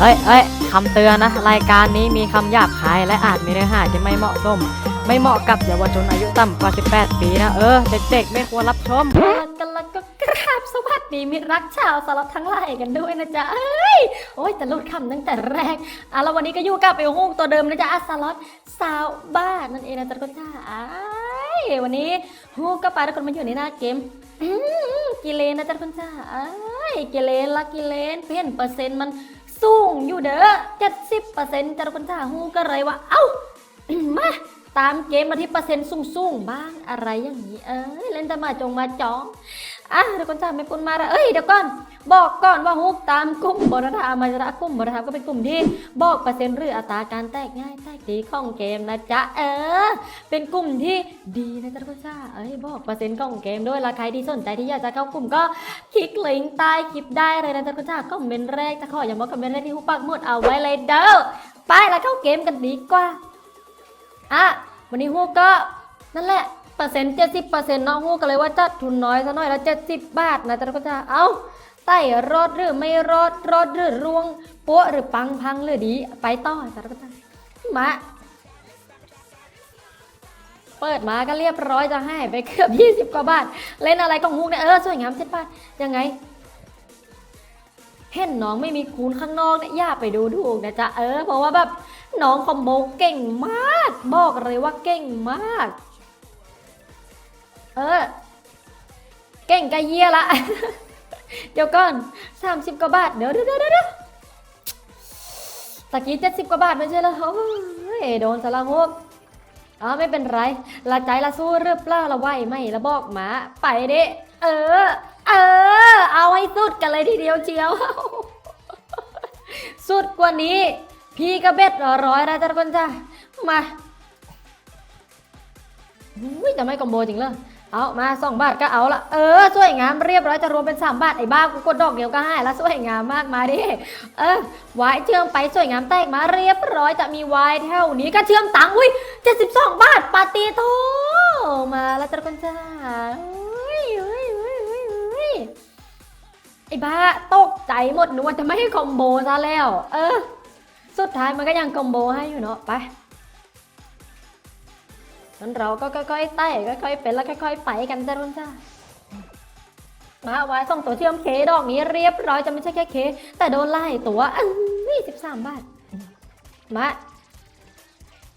เอ้ยเอ้ยคำเตือนนะ รายการนี้มีคำหยาบคาย และอาจมีเนื้อหาที่ไม่เหมาะสม ไม่เหมาะกับเยาวชนอายุต่ำกว่า 18 ปีนะ เออ เด็กๆ ไม่ควรรับชม กันแล้วก็กราบสวัสดีมิตรรักชาวสลับทั้งหลายกันด้วยนะจ๊ะเอ้ยโอ้ยแต่หลุดคำตั้งแต่แรกอะแล้ววันนี้ก็อยู่กับไอ้ฮูกตัวเดิมนะจ๊ะอะสล็อตสาวบ้านนั่นเองนะจ๊ะทุกคนจ้าอ้ายวันนี้ฮูกก็ไปทุกคนมาอยู่ในหน้าเกมอืมกิเลนนะจ๊ะทุกคนจ้าอ้ายกิเลนละกิเลนเปลี่ยนเปอร์เซ็นต์มัน สูงอยู่เด้อเจ็ดสิบเปอร์เซ็นต์จ้ะทุกคนจ้าฮูก็เลยว่า เอ้า มา ตามเกมมาที่เปอร์เซ็นต์สูงๆ บ้างอะไรอย่างนี้ เออเล่นจะมาจงมาจอง อะเดี๋ยวก่อนจ้าไม่ปุ่นมาละเอ้ยเดี๋ยวก่อน บอกก่อนว่าฮุกตามกลุ่มบรธามาจระกลุ่มบรธาก็เป็นกลุ่มที่บอกเปอร์เซ็นต์หรืออัตราการแตกง่ายแตกดีของเกมนะจ๊ะเออ เป็นกลุ่มที่ดีนะจ๊ะทุกคนจ้าเอ้ยบอกเปอร์เซ็นต์ของเกมด้วยละใครที่สนใจที่อยากจะเข้ากลุ่มก็คลิกลิงก์ใต้คลิปได้เลยนะจ๊ะทุกคนจ้าคอมเมนต์แรกจะขออย่ามาคอมเมนต์แรกที่ฮุกปักหมุดเอาไว้เลยเด้อไปแล้วเข้าเกมกันดีกว่าอะวันนี้ฮูกก็นั่นแหละ เปอร์เซ็นต์เจ็ดสิบเปอร์เซ็นต์เนาะฮู้กก็เลยว่าจัดทุนน้อยซะหน่อยละเจ็ดสิบบาทนะจ๊ะกคนจ้าเอ้าไต่รอดหรือไม่รอดรอดหรือร่วงโป๊ะหรือปังพังหรือดี ไปต่อจ้ะกคนจ้ามาเปิดมาก็เรียบร้อยจะให้ไปเกือบยี่สิบกว่าบาท เล่นอะไรของฮูกเนี่ยเออสวยงามเจ็ดบาทยังไง เห็นน้องไม่มีคูณข้างนอกเนี่ยย่าไปดูถูกนะจ๊ะเออเพราะว่าแบบน้องคอมโบเก่งมาก บอกเลยว่าเก่งมาก เออ เก่งกะเยี่ยละ เดี๋ยวก่อนสามสิบกว่าบาท เดี๋ยวเดี๋ยวเดี๋ยวเดี๋ยวตะกี้เจ็ดสิบกว่าบาทไม่ใช่เหรอโอ้ยโดนสารพวกอ๋อไม่เป็นไรละใจละสู้หรือเปล่าละไหวไหมละบอกหมา ไปเด้เออ เออ เอาให้สุดกันเลยทีเดียวเชียว สุดกว่านี้ พี่ก็เบ็ดร้อยแล้วจ้ะทุกคนจ้ะมาอุ้ยจะไม่คอมโบจริงเลย เอามาสองบาทก็เอาละเออสวยงามเรียบร้อยจะรวมเป็นสามบาทไอ้บ้ากูกดดอกเดียวก็ให้แล้วสวยงามมากมาดิเออวายเชื่อมไปสวยงามแตกมาเรียบร้อยจะมีวายแถวนี้ก็เชื่อมตังค์อุ้ยเจ็ดสิบสองบาทปาตีโตมาแล้วจ้ะกคนจ้าอุ้ยอุ้ยอุ้ยอุ้ยอุ้ยไอ้บ้าตกใจหมดนึกว่าจะไม่ให้คอมโบซะแล้ว เออ สุดท้ายมันก็ยังคอมโบให้อยู่เนาะไป งั้นเราก็ค่อยๆไต่ค่อยๆเป็นแล้วค่อยๆไปกันจ้ารุ่นจ้ามาไว้ส่งตัวเชื่อมเคดอกนี้เรียบร้อยจะไม่ใช่แค่เค แต่โดนไล่ตัวอื้อสิบสามบาท มา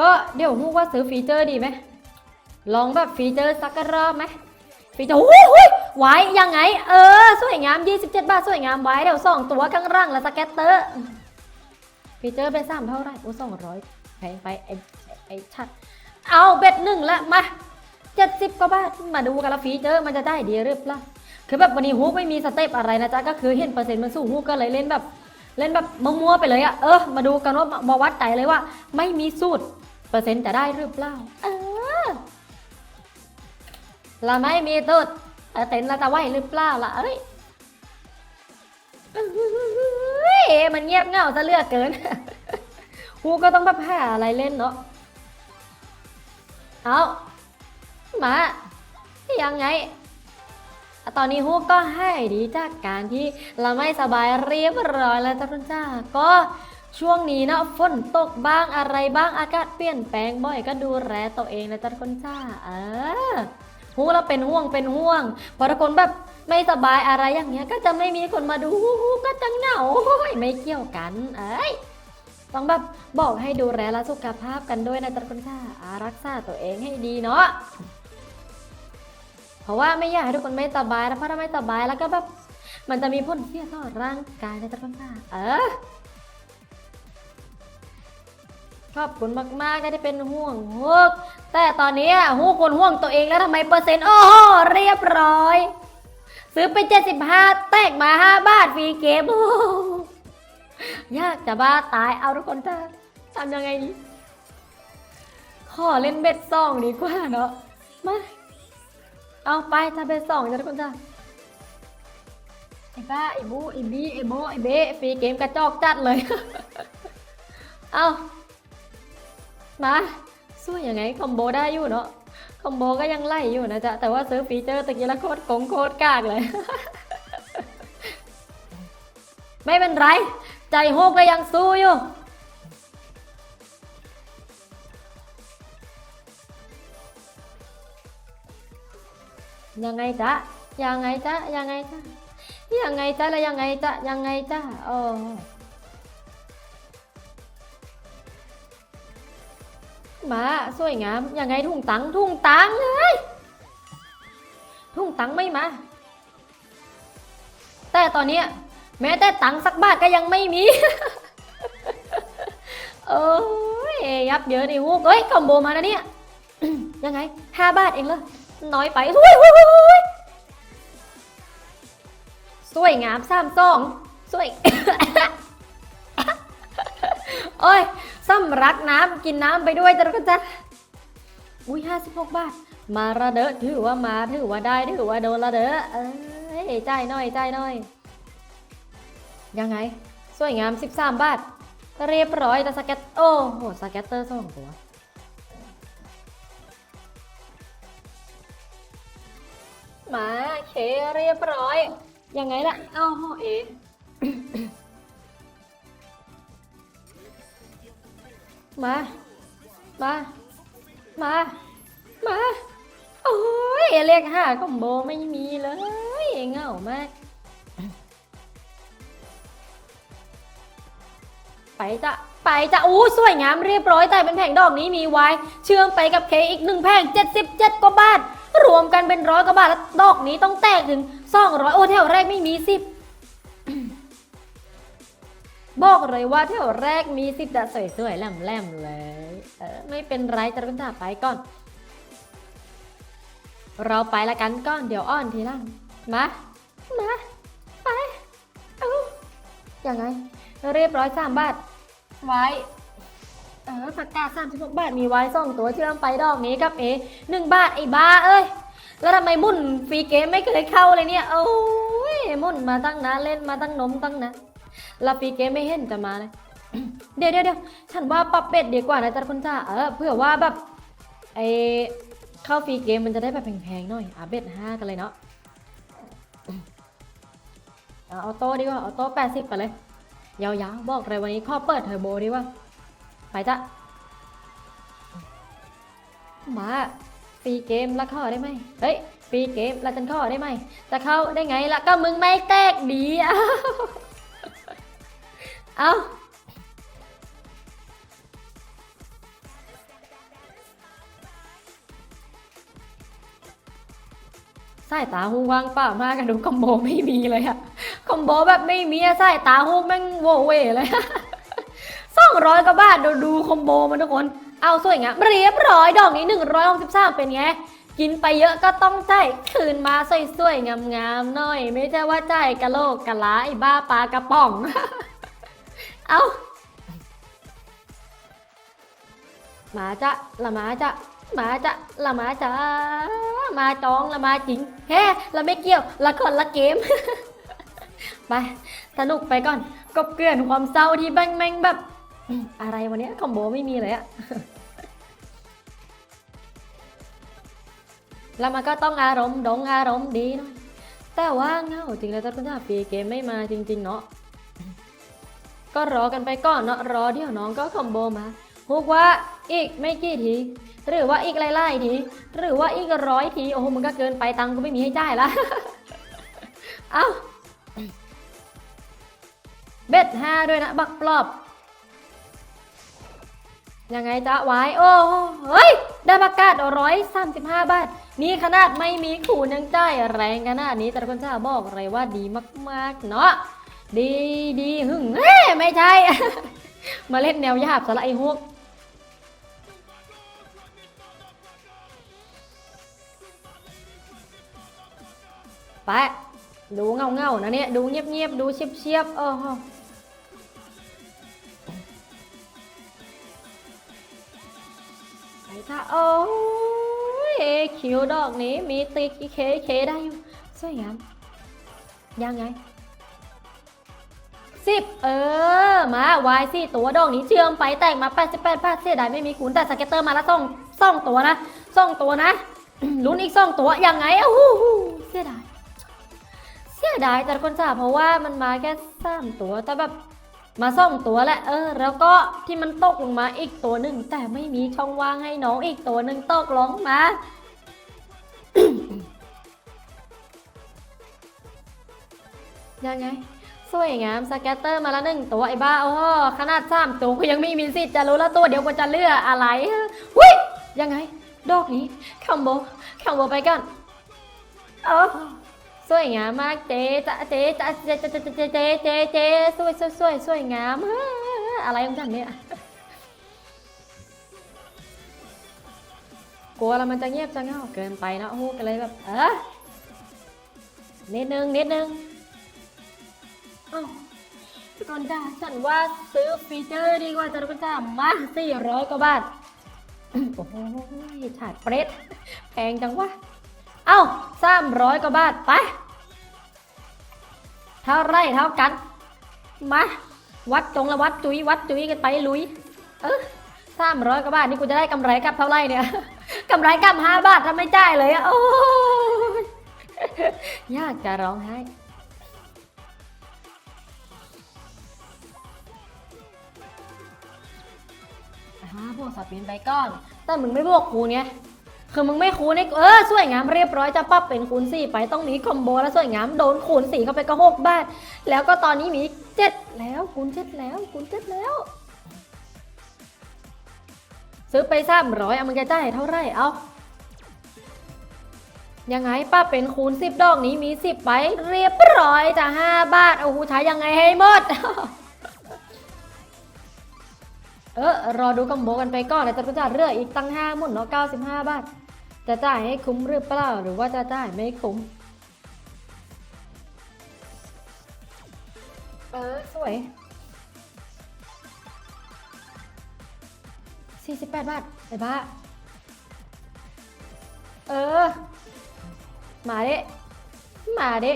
ก็เดี๋ยวฮู้ว่าซื้อฟีเจอร์ดีไหมลองแบบฟีเจอร์สักรอบไหมฟีเจอร์โอ้โหไว้ยังไง เออ สวยงาม 27 บาท สวยงามไว้เดี๋ยวส่องตัวข้างล่างแล้วสแกตเตอร์ฟีเจอร์เป็นสามเท่าไหร่โอ้สองร้อยแพงไปไอ้ไอ้ชัด เอาเบ็ดหนึ่งละมาเจ็ดสิบกว่าบาทมาดูกันละฟีเจอร์มันจะได้ดีหรือเปล่าคือแบบวันนี้ฮูกไม่มีสเต็ปอะไรนะจ๊ะก็คือเห็นเปอร์เซ็นต์มันสูงฮูกก็เลยเล่นแบบ เล่นแบบมั่วๆไปเลยอะเออมาดูกันว่ามาวัดใจเลยว่า ไม่มีสูตรเปอร์เซ็นต์จะได้หรือเปล่าเออเราไม่มีตูดแต่เต็นเราจะไหวหรือเปล่าล่ะเอ้ยเฮ้ยมันเงียบเงาซะเลือกเกินฮูก็ต้องแบบหาอะไรเล่นเนาะ เอามายังไง ตอนนี้ฮูกก็ให้ดีจากการที่เราไม่สบายเรียบร้อยแล้วจ้าคุณจ้าก็ช่วงนี้เนาะฝนตกบ้างอะไรบ้างอากาศเปลี่ยนแปลงบ่อยก็ดูแลตัวเองนะจ้าคุณจ้า เออฮูเราเป็นห่วงเป็นห่วงพอทุกคนแบบไม่สบายอะไรอย่างเงี้ย ก็จะไม่มีคนมาดูฮูก็จะเหงาไม่เกี่ยวกัน เอ้ย ต้องแบบบอกให้ดูแลและสุขภาพกันด้วยนะจ๊ะคุณค่ะอารักษาตัวเองให้ดีเนาะเพราะว่าไม่อยากให้ทุกคนไม่สบายนะเพราะถ้าไม่สบายแล้วก็แบบมันจะมีผลเสียต่อร่างกายนะจ๊ะคุณค่ะเออขอบคุณมากๆนะที่เป็นห่วงฮุกแต่ตอนนี้ฮูกคนห่วงตัวเองแล้วทำไมเปอร์เซ็นต์โอ้โหเรียบร้อย ซื้อไป 75 แตกมา 5 บาทฟรีเกม ยากจะบ้าตายเอาทุกคนจะทำยังไงดีขอเล่นเบ็ดสองดีกว่าเนาะมาเอาไปถ้าเบ็ดสองจะทุกคนจ้าไอ้บ้าไอ้บูไอ้บีไอ้โบไอ้เบะฟรีเกมกระจอกจัดเลย เอามาสู้ยังไงคอมโบได้อยู่เนาะคอมโบก็ยังไล่อยู่นะจ๊ะแต่ว่าซื้อฟีเจอร์ตะกี้ละโคตรโกงโคตรกากเลย ไม่เป็นไร ใจโฮกก็ยังสู้อยู่ ยังไงจ๊ะ ยังไงจ๊ะ ยังไงจ๊ะ ยังไงจ๊ะแล้วยังไงจ๊ะ ยังไงจ๊ะโอ้มาสวยงาม ยังไงทุ่งตังทุ่งตังเลยทุ่งตังไม่มา แต่ตอนนี้ แม้แต่ตังค์สักบาทก็ยังไม่มี โอ้ยยับเยอะดิฮูกเอ้ยคอมโบมาแล้วเนี่ย ยังไงห้าบาทเองเหรอน้อยไปอุ้ยอุ้ยอุ้ยอุ้ยสวยงามสามสองสวยโอ้ยซ้ำรักน้ำกินน้ำไปด้วยจ้ะก็จ้ะอุ้ยห้าสิบหกบาท มาระเดอถือว่ามาถือว่าได้ถือว่าโดนระเดอเอ้ยใจหน่อยใจหน่อย ยังไง สวยงาม 13 บาท เรียบร้อยแต่สเก็ต โอ้โห สเก็ตเตอร์สองตัว มาเคเรียบร้อย ยังไงล่ะ โอ้โห เอมา มา มา มา โอ้ยเลขห้าคอมโบไม่มีเลยเหงามาก ไปจ้ะไปจ้ะอู้สวยงามเรียบร้อยแต่เป็นแผงดอกนี้มีไว้ เชื่อมไปกับเคอีกหนึ่งแผง 77กว่าบาท รวมกันเป็นร้อยกว่าบาทแล้วดอกนี้ต้องแตกถึง 200 โอ้แถวแรกไม่มีสิบบอกเลยว่าแถวแรกมีสิบแต่สวยๆแหลมๆเลยเออไม่เป็นไรจะกันถาไปก่อน เราไปละกันก่อนเดี๋ยวอ้อนทีลังมามาไปเอายังไงเรียบร้อยสามบาท ไว้ เออผักกาสามสิบหกบาทมีไว้สองตัวเชื่อมไปดอกนี้กับเอหนึ่งบาทไอ้บ้าเอ้ย แล้วทำไมมุ่นฟรีเกมไม่เคยเข้าเลยเนี่ย โอ้ยมุ่นมาตั้งนาเล่นมาตั้งนมตั้งนะแล้วฟรีเกมไม่เห็นจะมาเลย เดี๋ยวเดี๋ยวเดี๋ยวฉันว่าปรับเบ็ดดีกว่านะจ๊ะคุณจ้าเออเผื่อว่าแบบไอเข้าฟรีเกมมันจะได้แบบแพงๆหน่อยอะเบ็ดห้ากันเลยเนาะเอาออโต้ดีกว่าออโต้แปดสิบไปเลย ยาวๆบอกเลยวันนี้ข้อเปิดเทอร์โบดีว่า ไปจ้ะมาฟรีเกมแล้วข้าได้ไหมเฮ้ยฟรีเกมแล้วฉันข้าได้ไหมจะเข้าได้ไงล่ะก็มึงไม่แตกดีอะเอาสายตาหูวางเปล่ามากกันดูคอมโบไม่มีเลยอะ คอมโบแบบไม่มีอะสายตาหูแม่งโวเวเลย สองร้อยกว่าบาทดูดูคอมโบมันทุกคน เอาสวยงามเรียบร้อยดอกนี้หนึ่งร้อยหกสิบสามเป็นไงกินไปเยอะก็ต้องจ่ายคืนมาสวยๆงามๆหน่อย ไม่ใช่ว่าจ่ายกะโลกกะลาไอ้บ้าปลากระป๋อง เอามาจะละมาจะมาจะละมาจะมาจองละมาจริงแฮ่ละไม่เกี่ยวละคนละเกม ไป สนุกไปก่อนกบเกลื่อนความเศร้าที่แม่งแม่งแบบ อะไรวันนี้คอมโบไม่มีเลยอะแล้วมันก็ต้องอารมณ์ดงอารมณ์ดีหน่อยแต่ว่าเงาจริงแล้วจ้าคุณจ่าปีเกมไม่มาจริง ๆ เนาะก็รอกันไปก่อนเนาะรอเดี๋ยวน้องก็คอมโบมาฮุกว่าอีกไม่กี่ที หรือว่าอีกไล่ๆที หรือว่าอีกร้อยที โอ้โหมันก็เกินไปตังค์ก็ไม่มีให้จ่ายละ เอ้า เบ็ดห้าด้วยนะ บักปลอบ ยังไงจ๊ะไว้ โอ้เฮ้ย ได้ประกาศร้อยสามสิบห้าบาท นี่ขนาดไม่มีขู่ยังจ่ายแรงขนาดนี้ แต่คนจะบอกเลยว่าดีมากๆ เนาะดีดีหึ่งเอ้ยไม่ใช่ มาเล่นแนวยาบสละไอฮวกไปดูเงาเงาๆนะเนี่ย ดูเงียบเงียบๆดูเชียบเชียบๆโอ้ โหไปค่ะโอ้ยคิวดอกนี้มีตีเคเคได้อยู่สวยงามยังไงสิบเออ มาวายสี่ตัวดอกนี้เชื่อมไปแตกมา88บาทเสียดายไม่มีคูณแต่สเก็ตเตอร์มาและสองสองตัวนะสองตัวนะลุ้นอีกสองตัวยังไงอ้าวหูเสียดายเสียดายแต่คนจ่าเพราะว่ามันมาแค่สามตัวแต่แบบ มาซ่อมตัวแหละเออ แล้วก็ที่มันตกลงมาอีกตัวหนึ่งแต่ไม่มีช่องว่างให้น้องอีกตัวหนึ่งตกลงมายังไงสวยงามสแกตเตอร์มาละหนึ่งตัวไอ้บ้าโอ้โหขนาดสามตัวก็ยังไม่มีสิทธิ์จะรู้แล้วตัวเดียวก็จะเลือกอะไรหุ้ยยังไง ดอกนี้คอมโบคอมโบไปกันโอ้ สวยงามมากเจ๊จะเจ๊จะเจ๊จะเจ๊เจ๊เจ๊เจ๊เจ๊สวยสวยสวยสวยงามอะไรของฉันเนี่ยกลัวแล้วมันจะเงียบจะเงาเกินไปนะโอ้โหก็เลยแบบเออนิดนึงนิดนึงอ้าวพี่กรณ์จ้าฉันว่าซื้อฟีเจอร์ดีกว่าจ้ะทุกคนจ้ามาสี่ร้อยกว่าบาทโอ้โหฉาดเปรตแพงจังวะ เอ้าสามร้อยกว่าบาทไป เท่าไรเท่ากัน มาวัดจงละวัดจุยวัดจุยกันไปลุย เออสามร้อยกว่าบาทนี่กูจะได้กำไรกลับเท่าไรเนี่ยกำไรกลับห้าบาททำไม่จ่ายเลยอะโอ้ยยากจะร้องไห้อ่าพวกสับปลี่ยนไปก่อน แต่มึงไม่บวกคูณไง คือมึงไม่คูณนี่เออสวยงามเรียบร้อยจะปรับเป็นคูณสี่ไปต้องมีคอมโบแล้วสวยงามโดนคูณสี่เข้าไปก็หกบาท แล้วก็ตอนนี้มีเจ็ดแล้วคูณเจ็ดแล้วคูณเจ็ดแล้ว ซื้อไปสามร้อยเอามึงจะจ่ายเท่าไหร่เอายังไงป้าเป็นคูณสิบดอกนี้มีสิบไปเรียบร้อยจะห้าบาทโอ้โหใช้ยังไงให้หมดเออรอดูคอมโบกันไปก่อนแล้วจะจ่าเรื่ออีกตั้งห้าหมุนเนาะเก้าสิบห้าบาท จะจ่ายให้คุ้มหรือเปล่า หรือว่าจะจ่ายไม่คุ้ม เออ สวยสี่สิบแปดบาทไอ้บ้า เออ มาเด้มาเด้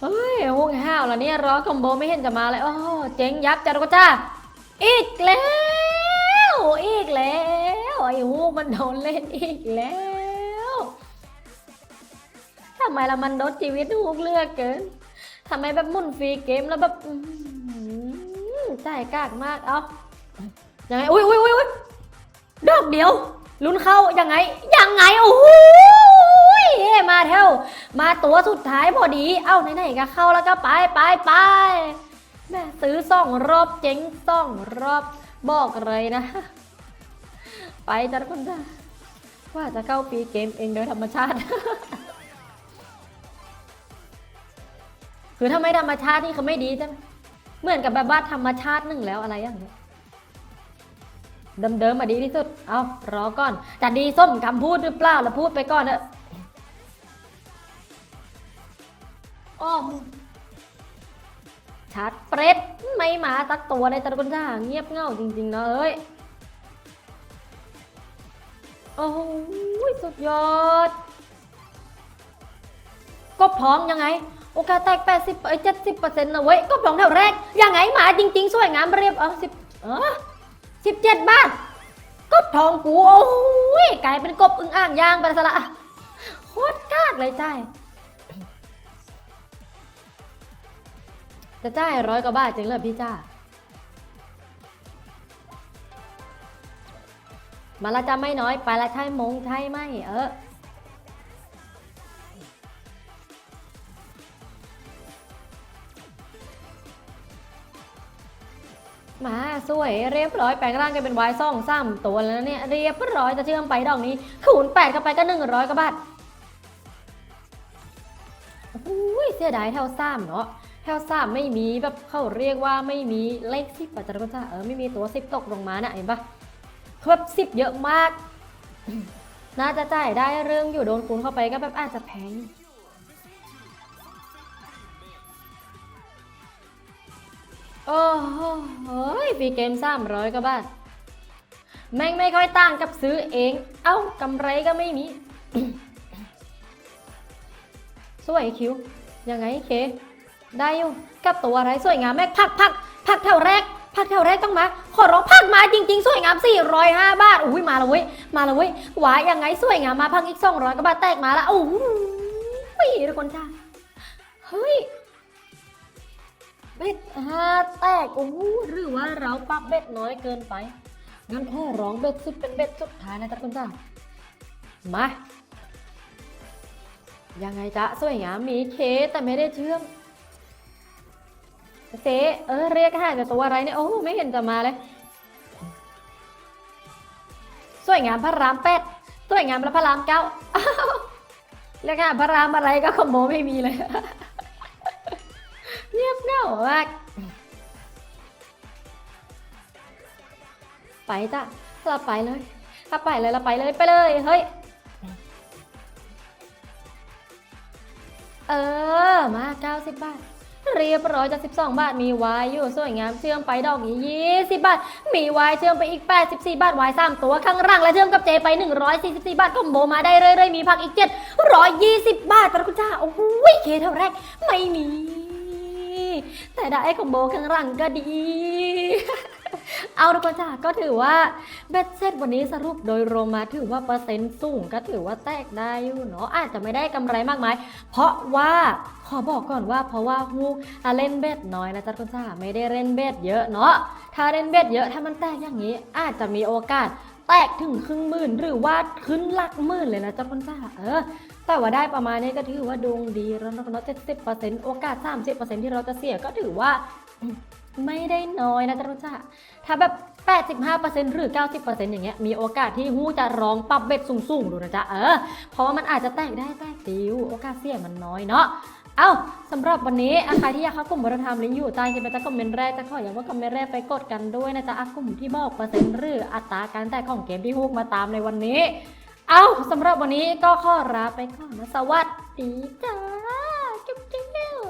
เฮ้ยโอ้ยห้าวแล้วเนี่ยรอคอมโบไม่เห็นจะมาเลย โอ้เจ๊งยับจ้าก็จ้า อีกแล้ว อีกแล้วไอ้ฮูกมันโดนเล่นอีกแล้วทำไมละมันลดชีวิตฮูกเลือกเกินทำไมแบบมุ่นฟรีเกมแล้วแบบอื้อหือจ่กากมากเอายังไงอุ้ยอุ้ยอุ้ยอุ้ยดอกเดียว ลุ้นเข้ายังไง ยังไงโอ้โหมาเท่ามาตัวสุดท้ายพอดี เอ้าไหนๆก็เข้าแล้วก็ไปไปไป แม่ซื้อสองรอบเจ๊งสองรอบบอกเลยนะ ไปจ้ะทุกคนจ้ะว่าจะเข้าปีเกมเองโดยธรรมชาติ คือถ้าไม่ธรรมชาตินี่คือไม่ดีใช่ไหมเหมือนกับแบบว่าธรรมชาติหนึ่งแล้วอะไรอย่างเงี้ยเดิมๆมาดีที่สุด เอารอก่อนจะดีส้มคำพูดหรือเปล่าแล้วพูดไปก่อนเถอะอ้อ ชัดเปรตไม่มาตักตัวในตะกุนจ้าเงียบเหงาจริงๆนะเอ้ย โอ้โหสุดยอด ก็พร้อมยังไง โอกาสแตก 80เอ้ย70เปอร์เซ็นต์นะเว้ย ก็พร้อมแถวแรก ยังไงหมาจริง ๆ สวยงามเรียบเออสิบเออสิบเจ็ดบาทก็ทองกู โอ้ยกลายเป็นกบอึ่งอ่างยางไปซะละโคตรกากเลยจ่า จะจ่ายร้อยกว่าบาทจริงเหรอพี่จ้ามาละจะไม่น้อย ไปละใช่มงใช่ไหมเออมาสวยเรียบร้อยแปลงร่างกันเป็นวายซ่องซ้ำตัวแล้วเนี่ยเรียบร้อยจะเชื่อมไปดอกนี้คูณแปดเข้าไปก็หนึ่งร้อยกว่าบาทอุ้ยเสียดายแถวซ้ำเนาะ แถวซ้ำไม่มีแบบเขาเรียกว่าไม่มีเลขสิบปัจจัยก็จะเออไม่มีตัวสิบตกลงมานะเห็นปะคือแบบสิบเยอะมาก น่าจะจ่ายได้เรื่องอยู่โดนคูณเข้าไปก็แบบอาจจะแพงโอ้โหฟีเกมสามร้อยกว่าบาทแม่งไม่ค่อยต่างกับซื้อเอง เอ้ากำไรก็ไม่มี สวยคิวยังไงเค ได้อยู่กับตัวอะไรสวยงามแม่พักพักพักแถวแรกพักแถวแรกต้องมา ขอร้องพักมาจริง ๆ สวยงาม 405 บาทอุ้ยมาแล้วเว้ยมาแล้วเว้ยหวายยังไงสวยงามมาพักอีก 200กว่าบาทแตกมาล้วโอ้โหทุกคนจ้าเฮ้ยเบ็ดห้าแตกโอ้หหรือว่าเราปับเบ็ดน้อยเกินไปงั้นแค่ร้องเบ็ดสุดเป็นเบ็ดสุดท้ายนะจ๊ะคุณจ้ามายังไงจ๊ะสวยงามมีเคแต่ไม่ได้เชื่อม เซเออเรียกหาแต่ตัวอะไรเนี่ยโอ้ไม่เห็นจะมาเลย สวยงามพระรามแปดสวยงามพระรามเก้าอ้าวเรียกหาพระรามอะไรก็คอมโบไม่มีเลยเงียบเหงามากไปจ้ะเราไปเลยถ้าไปเลยเราไปเลยไปเลยเฮ้ยเออมา90บาท เรียบร้อยจาก 12 บาท มีวายอยู่สวยงามเชื่อมไปดอกนี้ 20 บาท มีวายเชื่อมไปอีก 84 บาทวาย3ตัวข้างล่างและเชื่อมกับเจไป 144 บาทคอมโบมาได้เรื่อยๆ มีพักอีก 720 บาทพระคุณเจ้าโอ้โหเคเท่าแรกไม่มี แต่ได้คอมโบข้างล่างก็ดี เอาทุกคนจ้าก็ถือว่าเบ็ดเสร็จวันนี้สรุปโดยรวมมาถือว่าเปอร์เซ็นต์สูงก็ถือว่าแตกได้อยู่เนาะอาจจะไม่ได้กำไรมากมาย เพราะว่าขอบอกก่อนว่าเพราะว่าฮูกเล่นเบ็ดน้อยนะจ๊ะคุณจ้าไม่ได้เล่นเบ็ดเยอะเนาะถ้าเล่นเบ็ดเยอะถ้ามันแตกอย่างนี้ อาจจะมีโอกาสแตกถึงครึ่งหมื่นหรือว่าขึ้นหลักหมื่นเลยนะจ๊ะคุณจ้าเออแต่ว่าได้ประมาณนี้ก็ถือว่าดวงดีแล้วนะเนาะเจ็ดสิบเปอร์เซ็นต์โอกาสสามสิบเปอร์เซ็นต์ที่เราจะเสียก็ถือว่า ไม่ได้น้อยนะจ๊ะรู้จักถ้าแบบ 85%หรือ 90%อย่างเงี้ย มีโอกาสที่หู้จะร้องปรับเบ็ดสูงๆ ดูนะจ๊ะ เออ เพราะว่ามันอาจจะแตกได้แตกติว โอกาสเสี่ยงมันน้อยเนาะเอ้าสำหรับวันนี้อาใครที่อยากเข้ากลุ่มบริธรรมลิงอยู่ใต้คลิปจะคอมเมนต์แรกจะขออย่าว่าคอมเมนต์แรกไปกดกันด้วยนะจ๊ะอะกลุ่มที่บอกเปอร์เซ็นต์หรืออัตราการแตกของเกมที่ฮุกมาตามในวันนี้ เอ้าสำหรับวันนี้ก็ขอลาไปก่อนนะสวัสดีจ้า